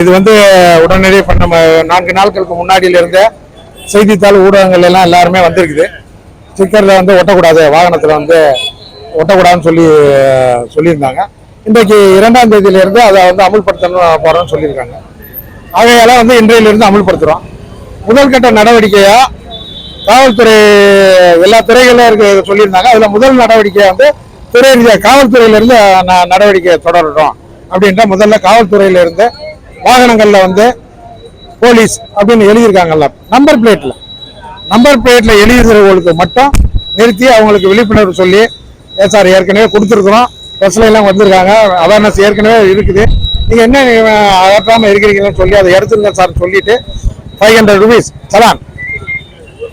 இது வந்து உடனடியே பண்ண நான்கு நாட்களுக்கு முன்னாடியில இருந்தே செய்தித்தாள் ஊடகங்கள் எல்லாம் எல்லாருமே வந்திருக்குது. ஸ்டிக்கரில் வந்து ஒட்டக்கூடாது வாகனத்தில் வந்து ஒட்டக்கூடாதுன்னு சொல்லி சொல்லியிருந்தாங்க. இன்றைக்கு இரண்டாம் தேதியிலிருந்து அதை வந்து அமுல்படுத்தணும் போகிறோம்னு சொல்லியிருக்காங்க. ஆகையால வந்து இன்றையிலிருந்து அமுல்படுத்துகிறோம் முதல் கட்ட காவல்துறை எல்லா துறைகளும் இருக்க சொல்லியிருந்தாங்க. அதில் முதல் நடவடிக்கை வந்து துறை ரீதியாக காவல்துறையிலேருந்து நடவடிக்கை தொடரட்டும் அப்படின்ற முதல்ல காவல்துறையிலேருந்து வாகனங்களில் வந்து போலீஸ் அப்படின்னு எழுதியிருக்காங்கல்ல. நம்பர் பிளேட்டில் நம்பர் பிளேட்டில் எழுதியிருக்கிறவங்களுக்கு மட்டும் நிறுத்தி அவங்களுக்கு விழிப்புணர்வு சொல்லி ஏன் சார் ஏற்கனவே கொடுத்துருக்குறோம். பஸ்ல எல்லாம் வந்திருக்காங்க. அவேர்னஸ் ஏற்கனவே இருக்குது. நீங்கள் என்ன நீங்க அகற்றாம இருக்கிறீங்கன்னு சொல்லி அதை எடுத்துருங்க சார் சொல்லிட்டு ஃபைவ் ஹண்ட்ரட் ருபீஸ் சலான்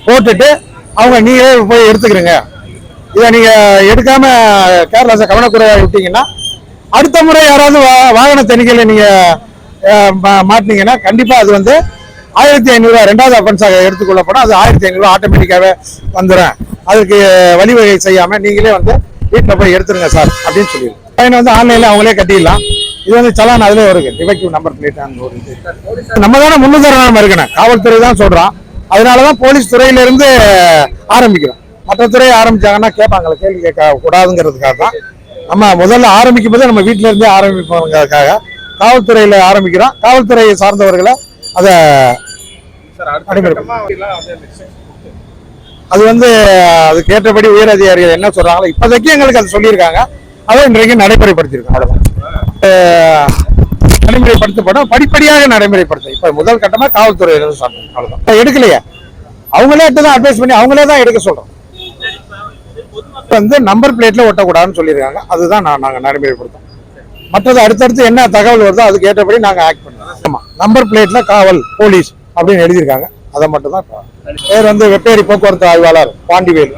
போட்டுட்டு அவங்க நீங்களே போய் எடுத்துக்கிறீங்க. இதை நீங்கள் எடுக்காமல் கேர்லஸை கவனக்குறையாக விட்டீங்கன்னா அடுத்த முறை யாராவது வா- வாகன தணிக்கையில் நீங்கள் மாட்டினீங்கன்னா கண்டிப்பாக அது வந்து ஆயிரத்தி ஐநூறுரூவா ரெண்டாவது அஃபென்ஸாக எடுத்துக்கொள்ளப்படும். அது ஆயிரத்தி ஐநூறுரூவா ஆட்டோமேட்டிக்காகவே வந்துடும் அதுக்கு வழிவகை செய்யாமல் நீங்களே வந்து வீட்டில் போய் எடுத்துருங்க சார் அப்படின்னு சொல்லிடுவோம் பையனை வந்து ஆன்லைனில் அவங்களே கட்டிடலாம். இது வந்து சலான் அதுல வருது. டிஃபெக்டிவ் நம்பர் பிளேட் ஒரு நம்ம தானே முன்னுதாரணமாக இருக்கணும். காவல்துறை தான் சொல்கிறான் அதனால தான் போலீஸ் துறையிலிருந்து ஆரம்பிக்கிறோம். மற்ற துறையை ஆரம்பிச்சாங்கன்னா கேட்பாங்களே கேள்வி கேட்க கூடாதுங்கிறதுக்காக தான் நம்ம முதல்ல ஆரம்பிக்கும் போதே நம்ம வீட்டில இருந்தே ஆரம்பிப்போங்கிறதுக்காக காவல்துறையில ஆரம்பிக்கிறோம். காவல்துறையை சார்ந்தவர்களை அதை அது வந்து அதுக்கு ஏற்றபடி உயர் அதிகாரிகள் என்ன சொல்றாங்களோ இப்போதைக்கு எங்களுக்கு அது சொல்லியிருக்காங்க. அதை இன்றைக்கு நடைமுறைப்படுத்தியிருக்கோம். அவ்வளவுதான். அஹ் நடைமுறைப்படுத்தப்படும். படிப்படியாக நடைமுறைப்படுத்தும். இப்ப முதல் கட்டமா காவல்துறையில இருந்து சாப்பிடும் அவ்வளவுதான். இப்ப எடுக்கலையே. அவங்களே தான் அட்வைஸ் பண்ணி அவங்களே தான் எடுக்க சொல்றோம். இப்ப வந்து நம்பர் பிளேட்ல ஒட்டக்கூடாதுன்னு சொல்லியிருக்காங்க. அதுதான் நான் நாங்க நடைமுறைப்படுத்தோம் மற்றது அடுத்தடுத்து என்ன தகவல் வருதோ அதுக்கு ஏற்றபடி நாங்க ஆக்ட் பண்ணுவோம் நம்பர் பிளேட்ல காவல் போலீஸ் அப்படின்னு எழுதியிருக்காங்க. அதை மட்டும் தான் பேர் வந்து வெப்பேரி போக்குவரத்து ஆய்வாளர் பாண்டிவேல்.